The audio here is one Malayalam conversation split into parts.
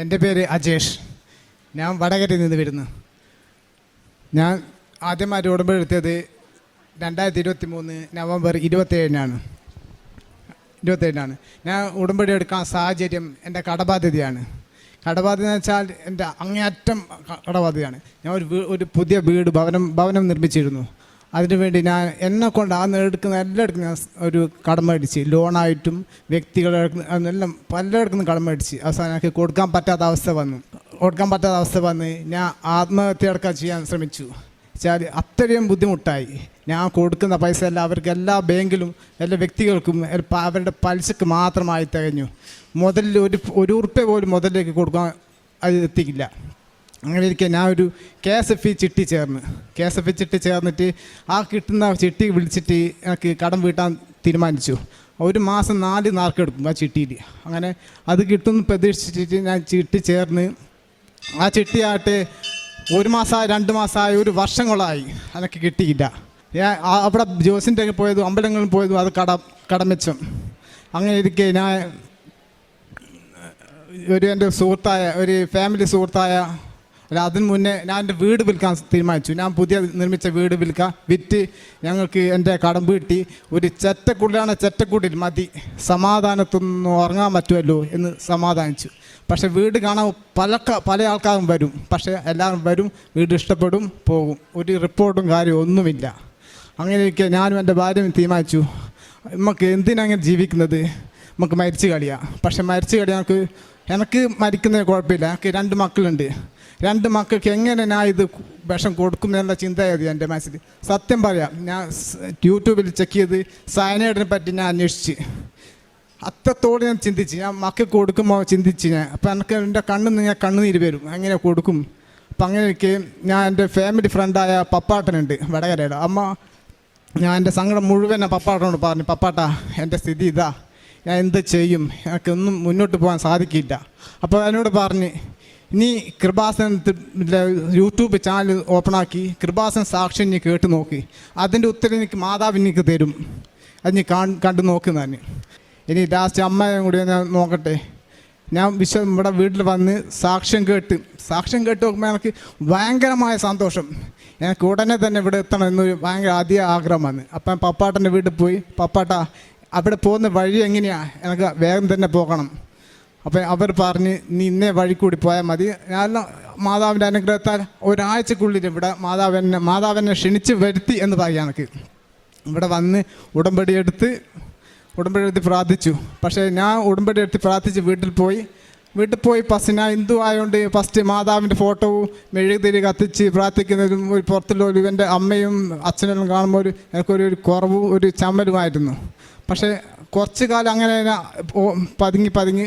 എന്റെ പേര് അജേഷ്. ഞാൻ വടകരയിൽ നിന്ന് വരുന്നു. ഞാൻ ആദ്യമായിട്ട് ഉടമ്പടി എടുത്തത് രണ്ടായിരത്തി ഇരുപത്തി മൂന്ന് നവംബർ ഇരുപത്തേഴിനാണ് ഇരുപത്തേഴിനാണ് ഞാൻ ഉടമ്പടി എടുക്കാൻ സാഹചര്യം എന്റെ കടബാധ്യതയാണ്. കടബാധ്യത എന്ന് വെച്ചാൽ എന്റെ അങ്ങേയറ്റം കടബാധ്യതയാണ്. ഞാൻ ഒരു ഒരു പുതിയ വീട് ഭവനം ഭവനം നിർമ്മിച്ചിരുന്നു. അതിനുവേണ്ടി ഞാൻ എന്നെ കൊണ്ട് ആ എടുക്കുന്ന എല്ലായിടത്തും ഞാൻ ഒരു കടമ അടിച്ച് ലോണായിട്ടും വ്യക്തികളെ എല്ലാം പലയിടത്തും കടമ അടിച്ച് അവസാനം എനിക്ക് കൊടുക്കാൻ പറ്റാത്ത അവസ്ഥ വന്നു. കൊടുക്കാൻ പറ്റാത്ത അവസ്ഥ വന്ന് ഞാൻ ആത്മഹത്യ അടക്കം ചെയ്യാൻ ശ്രമിച്ചു. വെച്ചാൽ അത്രയും ബുദ്ധിമുട്ടായി. ഞാൻ കൊടുക്കുന്ന പൈസ എല്ലാം അവർക്ക് എല്ലാ ബാങ്കിലും എല്ലാ വ്യക്തികൾക്കും അവരുടെ പലിശക്ക് മാത്രമായി തികഞ്ഞു. മുതലിൽ ഒരു ഒരു ഉറുപ്പ്യ പോലും മുതലിലേക്ക് കൊടുക്കാൻ അത് എത്തിക്കില്ല. അങ്ങനെ ഇരിക്കുക ഞാൻ ഒരു കെ എസ് എഫ് ഇ ചിട്ടി ചേർന്ന്. കെ എസ് എഫ് ഇ ചിട്ടി ചേർന്നിട്ട് ആ കിട്ടുന്ന ചിട്ടി വിളിച്ചിട്ട് എനിക്ക് കടം വീട്ടാൻ തീരുമാനിച്ചു. ഒരു മാസം നാല് നാർക്കെടുക്കും ആ ചിട്ടിയിൽ. അങ്ങനെ അത് കിട്ടുമെന്ന് പ്രതീക്ഷിച്ചിട്ട് ഞാൻ ചിട്ടി ചേർന്ന് ആ ചിട്ടിയാകട്ടെ ഒരു മാസമായി രണ്ട് മാസമായി ഒരു വർഷങ്ങളായി എനിക്ക് കിട്ടിയില്ല. ഞാൻ അവിടെ ജോസിന്റെ ഒക്കെ പോയതും അമ്പലങ്ങളിൽ പോയതും അത് കട കടമെച്ചം അങ്ങനെ ഇരിക്കെ ഞാൻ ഒരു എന്റെ സുഹൃത്തായ ഒരു ഫാമിലി സുഹൃത്തായ അല്ല അതിന് മുന്നേ ഞാൻ എന്റെ വീട് വിൽക്കാൻ തീരുമാനിച്ചു. ഞാൻ പുതിയ നിർമ്മിച്ച വീട് വിൽക്കാൻ വിറ്റ് ഞങ്ങൾക്ക് എന്റെ കടം വീട്ടി ഒരു ചെറ്റക്കുടിലാണ് ചെറ്റക്കുടിൽ മതി. സമാധാനത്തൊന്നും ഉറങ്ങാൻ പറ്റുമല്ലോ എന്ന് സമാധാനിച്ചു. പക്ഷെ വീട് കാണാൻ പല പല ആൾക്കാരും വരും. പക്ഷേ എല്ലാവരും വരും വീട് ഇഷ്ടപ്പെടും പോകും. ഒരു റിപ്പോർട്ടും കാര്യവും ഒന്നുമില്ല. അങ്ങനെയൊക്കെ ഞാനും എന്റെ ഭാര്യയും തീരുമാനിച്ചു. നമുക്ക് എന്തിനങ്ങനെ ജീവിക്കുന്നത്? നമുക്ക് മരിച്ചു കളിയാണ് പക്ഷെ മരിച്ചു കളി എനിക്ക് എനിക്ക് മരിക്കുന്നതിന് കുഴപ്പമില്ല. എനിക്ക് രണ്ട് മക്കളുണ്ട്. രണ്ട് മക്കൾക്ക് എങ്ങനെ ഞാൻ ഇത് വിഷം കൊടുക്കും ചിന്തയായത് എന്റെ മനസ്സിൽ. സത്യം പറയാം ഞാൻ യൂട്യൂബിൽ ചെക്ക് ചെയ്ത് സയനൈഡിനെ പറ്റി ഞാൻ അന്വേഷിച്ച്. അത്രത്തോടെ ഞാൻ ചിന്തിച്ച് ഞാൻ മക്കൾക്ക് കൊടുക്കുമ്പോൾ ചിന്തിച്ച് ഞാൻ. അപ്പം എനിക്ക് എന്റെ കണ്ണിൽ നിന്ന് ഞാൻ കണ്ണുനീര് വരും. എങ്ങനെ കൊടുക്കും? അപ്പം അങ്ങനെ എനിക്ക് ഞാൻ എന്റെ ഫാമിലി ഫ്രണ്ടായ പപ്പാട്ടനുണ്ട് വടകരയുടെ. അമ്മ ഞാൻ എന്റെ സങ്കടം മുഴുവൻ പപ്പാട്ടനോട് പറഞ്ഞു. പപ്പാട്ടാ എന്റെ സ്ഥിതി ഇതാ. ഞാൻ എന്ത് ചെയ്യും? എനിക്കൊന്നും മുന്നോട്ട് പോകാൻ സാധിക്കില്ല. അപ്പോൾ എന്നോട് പറഞ്ഞ് നീ കൃപാസനത്തിൽ യൂട്യൂബ് ചാനൽ ഓപ്പണാക്കി കൃപാസൻ സാക്ഷി നീ കേട്ട് നോക്കി. അതിന്റെ ഉത്തരം എനിക്ക് മാതാവ് എനിക്ക് തരും. അത് നീ കാ കണ്ടു നോക്കുന്നതന്നെ ഇനി ലാസ്റ്റ് അമ്മയും കൂടി ഞാൻ നോക്കട്ടെ. ഞാൻ വിശ്വ ഇവിടെ വീട്ടിൽ വന്ന് സാക്ഷ്യം കേട്ട് സാക്ഷ്യം കേട്ട് നോക്കുമ്പോൾ എനിക്ക് ഭയങ്കരമായ സന്തോഷം. എനിക്ക് ഉടനെ തന്നെ ഇവിടെ എത്തണം എന്നൊരു ഭയങ്കര അധിക ആഗ്രഹം അപ്പം പപ്പാട്ടന്റെ വീട്ടിൽ പോയി പപ്പാട്ട അവിടെ പോകുന്ന വഴി എങ്ങനെയാണ് എനിക്ക് വേഗം തന്നെ പോകണം. അപ്പം അവർ പറഞ്ഞ് നീ ഇന്നേ വഴി കൂടി പോയാൽ മതി. ഞാൻ മാതാവിന്റെ അനുഗ്രഹത്താൽ ഒരാഴ്ചക്കുള്ളിൽ ഇവിടെ മാതാവിനെ മാതാവിനെ ക്ഷണിച്ച് വരുത്തി എന്ന് പറയാം എനിക്ക്. ഇവിടെ വന്ന് ഉടമ്പടി എടുത്ത് ഉടമ്പടി എടുത്ത് പ്രാർത്ഥിച്ചു. പക്ഷേ ഞാൻ ഉടമ്പടി എടുത്ത് പ്രാർത്ഥിച്ച് വീട്ടിൽ പോയി. വീട്ടിൽ പോയി ഫസ്റ്റ് ഞാൻ ഹിന്ദു ആയതുകൊണ്ട് ഫസ്റ്റ് മാതാവിന്റെ ഫോട്ടോവും മെഴുകുതിരി കത്തിച്ച് പ്രാർത്ഥിക്കുന്നതും ഒരു പുറത്തുള്ള ഒരു എന്റെ അമ്മയും അച്ഛനെല്ലാം കാണുമ്പോൾ ഒരു എനിക്കൊരു കുറവും ഒരു ചമ്മലുമായിരുന്നു പക്ഷേ കുറച്ച് കാലം അങ്ങനെ പതുങ്ങി പതുങ്ങി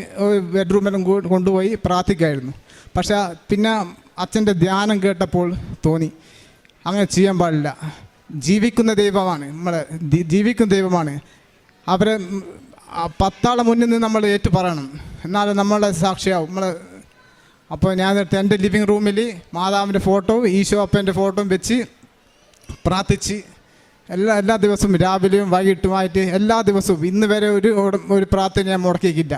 ബെഡ്റൂമിലും കൊണ്ടുപോയി പ്രാർത്ഥിക്കായിരുന്നു. പക്ഷേ പിന്നെ അച്ഛന്റെ ധ്യാനം കേട്ടപ്പോൾ തോന്നി അങ്ങനെ ചെയ്യാൻ പാടില്ല. ജീവിക്കുന്ന ദൈവമാണ് നമ്മളെ ജീവിക്കുന്ന ദൈവമാണ്. അവരെ പത്താളെ മുന്നിൽ നിന്ന് നമ്മൾ ഏറ്റു പറയണം. എന്നാലും നമ്മളെ സാക്ഷിയാവും. നമ്മൾ അപ്പോൾ ഞാൻ എന്റെ ലിവിങ് റൂമിൽ മാതാവിന്റെ ഫോട്ടോവും ഈശോ അപ്പന്റെ ഫോട്ടോയും വെച്ച് പ്രാർത്ഥിച്ച് എല്ലാ എല്ലാ ദിവസവും രാവിലെയും വൈകിട്ടുമായിട്ട് എല്ലാ ദിവസവും ഇന്ന് വരെ ഒരു ഒരു പ്രാർത്ഥന ഞാൻ മുടക്കിയിട്ടില്ല.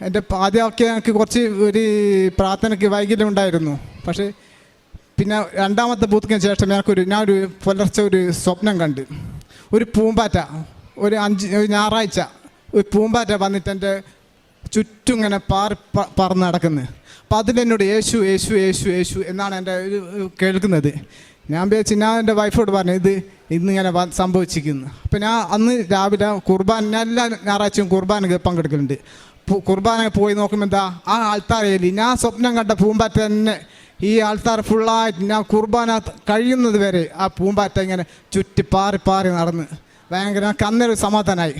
എന്റെ ആദ്യമൊക്കെ എനിക്ക് കുറച്ച് ഒരു പ്രാർത്ഥനയ്ക്ക് വൈകല്യം ഉണ്ടായിരുന്നു പക്ഷേ പിന്നെ രണ്ടാമത്തെ ബൂത്തിന് ശേഷം ഞാൻ ഒരു പുലർച്ചെ ഒരു സ്വപ്നം കണ്ട്. ഒരു പൂമ്പാറ്റ ഒരു അഞ്ച് ഞായറാഴ്ച ഒരു പൂമ്പാറ്റ വന്നിട്ട് എന്റെ ചുറ്റും ഇങ്ങനെ പാറി പറന്ന് നടക്കുന്നത് അപ്പം അതിലെന്നോട് യേശു യേശു യേശു യേശു എന്നാണ് എന്റെ കേൾക്കുന്നത്. ഞാൻ വിചാരിച്ചു ഞാൻ എന്റെ വൈഫോട് പറഞ്ഞു ഇത് ഇന്നിങ്ങനെ സംഭവിച്ചിരിക്കുന്നു. അപ്പം ഞാൻ അന്ന് രാവിലെ കുർബാന ഞാൻ എല്ലാ ഞായറാഴ്ചയും കുർബാനക്ക് പങ്കെടുക്കലുണ്ട്. കുർബാന പോയി നോക്കുമ്പോൾ എന്താ ആ ആൾത്താരയിൽ ഞാൻ സ്വപ്നം കണ്ട പൂമ്പാറ്റ തന്നെ ഈ ആൾത്താർ ഫുള്ളായിട്ട് ഞാൻ കുർബാന കഴിയുന്നത് വരെ ആ പൂമ്പാറ്റ ഇങ്ങനെ ചുറ്റി പാറി പാറി നടന്ന്. ഭയങ്കര കന്നൊരു സമാധാനമായി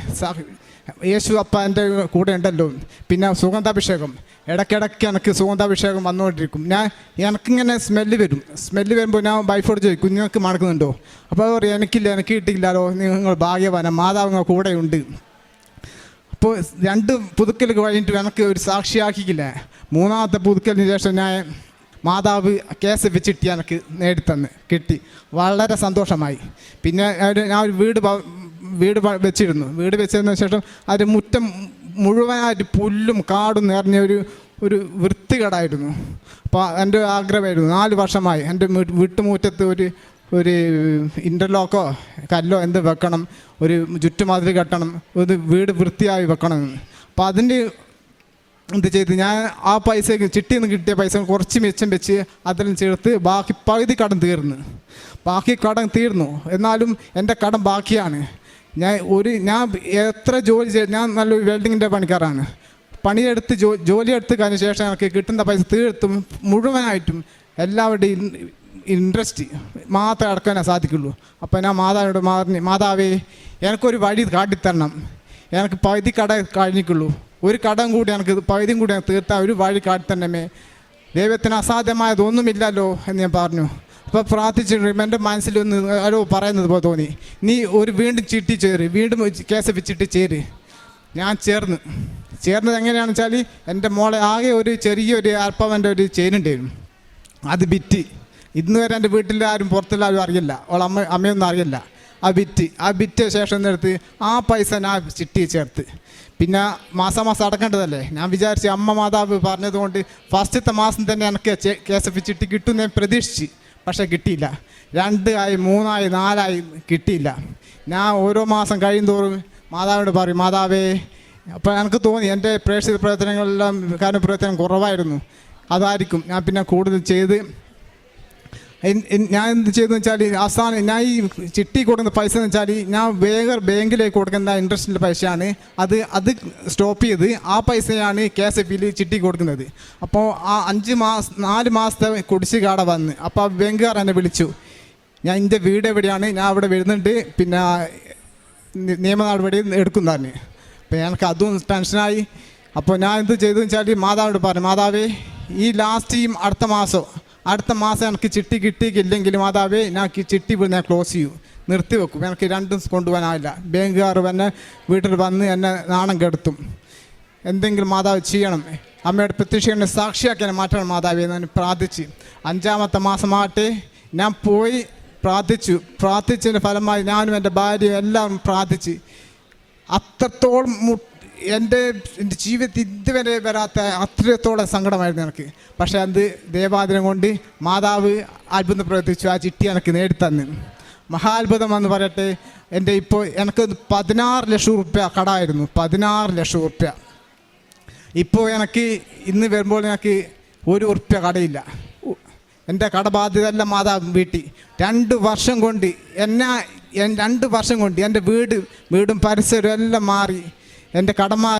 യേശു അപ്പ എന്റെ കൂടെ ഉണ്ടല്ലോ. പിന്നെ സുഗന്ധാഭിഷേകം. ഇടയ്ക്കിടയ്ക്ക് എനിക്ക് സുഗന്ധാഭിഷേകം വന്നുകൊണ്ടിരിക്കും. ഞാൻ എനിക്കിങ്ങനെ സ്മെല്ല് വരും. സ്മെല്ല് വരുമ്പോൾ ഞാൻ വൈഫോട് ചോദിക്കും നിങ്ങൾക്ക് മണക്കുന്നുണ്ടോ അപ്പോൾ അത് പറയും എനിക്കില്ല എനിക്ക് കിട്ടിയില്ലല്ലോ നിങ്ങൾ ഭാഗ്യവാന. മാതാവ് കൂടെയുണ്ട് അപ്പോൾ രണ്ട് പുതുക്കൽ കഴിഞ്ഞിട്ട് എനിക്ക് ഒരു സാക്ഷിയാക്കിക്കില്ല മൂന്നാമത്തെ പുതുക്കലിന് ശേഷം ഞാൻ മാതാവ് കേസ് വെച്ചിട്ട് എനിക്ക് നേടിത്തന്ന് കിട്ടി. വളരെ സന്തോഷമായി. പിന്നെ ഞാൻ ഒരു വീട് വീട് വെച്ചിരുന്നു. വീട് വെച്ചതിന് ശേഷം അതിന്റെ മുറ്റം മുഴുവനായിട്ട് പുല്ലും കാടും നിറഞ്ഞ ഒരു ഒരു വൃത്തികേടായിരുന്നു. അപ്പോൾ എന്റെ ആഗ്രഹമായിരുന്നു. നാല് വർഷമായി എന്റെ വീട്ട് വീട്ടുമുറ്റത്ത് ഒരു ഒരു ഇന്റർലോക്കോ കല്ലോ എന്ത് വെക്കണം ഒരു ചുറ്റുമാതിരി കെട്ടണം ഒരു വീട് വൃത്തിയായി വെക്കണം. അപ്പോൾ അതിന്റെ എന്ത് ചെയ്ത് ഞാൻ ആ പൈസ ചിട്ടിയിൽ നിന്ന് കിട്ടിയ പൈസ കുറച്ച് മിച്ചം വെച്ച് അതിലും ചേർത്ത് ബാക്കി പകുതി കടം തീർന്നു. ബാക്കി കടം തീർന്നു. എന്നാലും എന്റെ കടം ബാക്കിയാണ്. ഞാൻ ഒരു ഞാൻ എത്ര ജോലി ചെയ്ത് ഞാൻ നല്ലൊരു വെൽഡിങ്ങിന്റെ പണിക്കാരാണ്. പണിയെടുത്ത് ജോ ജോലിയെടുത്ത് കഴിഞ്ഞ ശേഷം എനിക്ക് കിട്ടുന്ന പൈസ തീർത്തും മുഴുവനായിട്ടും എല്ലാവരുടെയും ഇൻട്രസ്റ്റ് മാത്രമേ അടക്കാനേ സാധിക്കുള്ളൂ. അപ്പോൾ ഞാൻ മാതാവിനോട് മാറിഞ്ഞ് മാതാവേ എനിക്കൊരു വഴി കാട്ടിത്തരണം. എനിക്ക് പകുതി കട കഴിഞ്ഞിക്കുള്ളൂ ഒരു കടം കൂടി എനിക്ക് പകുതിയും കൂടി തീർത്താൽ ഒരു വഴി കാട്ടിത്തരണമേ. ദൈവത്തിന് അസാധ്യമായതൊന്നുമില്ലല്ലോ എന്ന് ഞാൻ പറഞ്ഞു. അപ്പോൾ കഴിയുമ്പോൾ എന്റെ മനസ്സിൽ ഒന്ന് ആരോ പറയുന്നത് പോലെ തോന്നി. നീ ഒരു വീണ്ടും ചിട്ടി ചേര് വീണ്ടും കേസ് വെച്ചിട്ട് ചേര്. ഞാൻ ചേർന്ന്. ചേർന്നത് എങ്ങനെയാണെന്ന് വെച്ചാൽ എന്റെ മോളെ ആകെ ഒരു ചെറിയൊരു അല്പവന്റെ ഒരു ചേരുണ്ടായിരുന്നു അത് വിറ്റ്. ഇന്ന് വരെ എന്റെ വീട്ടിൽ ആരും പുറത്തുള്ള ആരും അറിയില്ല. അവൾ അമ്മ അമ്മയൊന്നും അറിയില്ല. ആ വിറ്റ്. ആ വിറ്റ ശേഷം എടുത്ത് ആ പൈസ ഞാൻ ചിട്ടി ചേർത്ത്. പിന്നെ മാസം മാസം അടക്കേണ്ടതല്ലേ? ഞാൻ വിചാരിച്ച് അമ്മ മാതാവ് പറഞ്ഞതുകൊണ്ട് ഫസ്റ്റത്തെ മാസം തന്നെ എനിക്ക് കെ എസ് എഫ് ചിട്ടി കിട്ടും ഞാൻ പ്രതീക്ഷിച്ച്. പക്ഷേ കിട്ടിയില്ല. രണ്ട് ആയി മൂന്നായി നാലായി കിട്ടിയില്ല. ഞാൻ ഓരോ മാസം കഴിയുന്തോറും മാതാവിനോട് പറയും മാതാവേ അപ്പോൾ എനിക്ക് തോന്നി എന്റെ പ്രേക്ഷിത പ്രവർത്തനങ്ങളെല്ലാം കാരണം പ്രവർത്തനം കുറവായിരുന്നു. അതായിരിക്കും ഞാൻ പിന്നെ കൂടുതൽ ചെയ്ത് ഞാൻ എന്ത് ചെയ്തെന്ന് വെച്ചാൽ അവസാനം ഞാൻ ഈ ചിട്ടി കൊടുക്കുന്ന പൈസ എന്ന് വെച്ചാൽ ഞാൻ വേഗം ബാങ്കിലേക്ക് കൊടുക്കുന്ന ഇൻട്രസ്റ്റിന്റെ പൈസയാണ്. അത് അത് സ്റ്റോപ്പ് ചെയ്ത് ആ പൈസയാണ് കെ എസ് എഫ് ബിയിൽ ചിട്ടി കൊടുക്കുന്നത്. അപ്പോൾ ആ അഞ്ച് മാസം നാല് മാസത്തെ കുടിശ്ശികാട വന്ന്. അപ്പോൾ ആ ബാങ്കുകാർ എന്നെ വിളിച്ചു. ഞാൻ എന്റെ വീട് എവിടെയാണ്? ഞാൻ അവിടെ വരുന്നുണ്ട്. പിന്നെ നിയമ നടപടി എടുക്കുന്നതാണ്. അപ്പോൾ എനിക്ക് അതും ടെൻഷനായി. അപ്പോൾ ഞാൻ എന്ത് ചെയ്തെന്ന് വെച്ചാൽ മാതാവിനോട് പറഞ്ഞു മാതാവേ ഈ ലാസ്റ്റ് ഈ അടുത്ത മാസം അടുത്ത മാസം എനിക്ക് ചിട്ടി കിട്ടിയില്ലെങ്കിൽ മാതാവേ ഈ ചിട്ടി ഞാൻ ക്ലോസ് ചെയ്യും. നിർത്തി വെക്കും. എനിക്ക് രണ്ടും കൊണ്ടുപോകാനാവില്ല ബാങ്കുകാർ എന്നെ വീട്ടിൽ വന്ന് എന്നെ നാണം കെടുത്തും. എന്തെങ്കിലും മാതാവ് ചെയ്യണം. അമ്മയുടെ പ്രത്യക്ഷനെ സാക്ഷിയാക്കി മാറ്റണം മാതാവേ എന്ന് പ്രാർത്ഥിച്ച്. അഞ്ചാമത്തെ മാസമാകട്ടെ ഞാൻ പോയി പ്രാർത്ഥിച്ചു. പ്രാർത്ഥിച്ചതിന്റെ ഫലമായി ഞാനും എന്റെ ഭാര്യയും എല്ലാം പ്രാർത്ഥിച്ച്. അത്രത്തോളം മു- എന്റെ ജീവിതത്തിൽ ഇതുവരെ വരാത്ത അത്രത്തോളം സങ്കടമായിരുന്നു എനിക്ക്. പക്ഷേ അത് ദേവാദിനം കൊണ്ട് മാതാവ് അത്ഭുതം പ്രവർത്തിച്ചു ആ ചിട്ടി എനിക്ക് നേടിത്തന്നു. മഹാത്ഭുതം എന്ന് പറയട്ടെ എന്റെ ഇപ്പോൾ എനിക്ക് പതിനാറ് ലക്ഷം റുപ്യ കടമായിരുന്നു പതിനാറ് ലക്ഷം റുപ്യ. ഇപ്പോൾ എനിക്ക് ഇന്ന് വരുമ്പോൾ എനിക്ക് ഒരു ഉറുപ്യ കടയില്ല. എന്റെ കടബാധ്യത എല്ലാം മാതാവ് വീട്ടി രണ്ട് വർഷം കൊണ്ട് എന്നെ രണ്ട് വർഷം കൊണ്ട് എന്റെ വീട് വീടും പരിസരവും എല്ലാം മാറി. എന്റെ കടമാ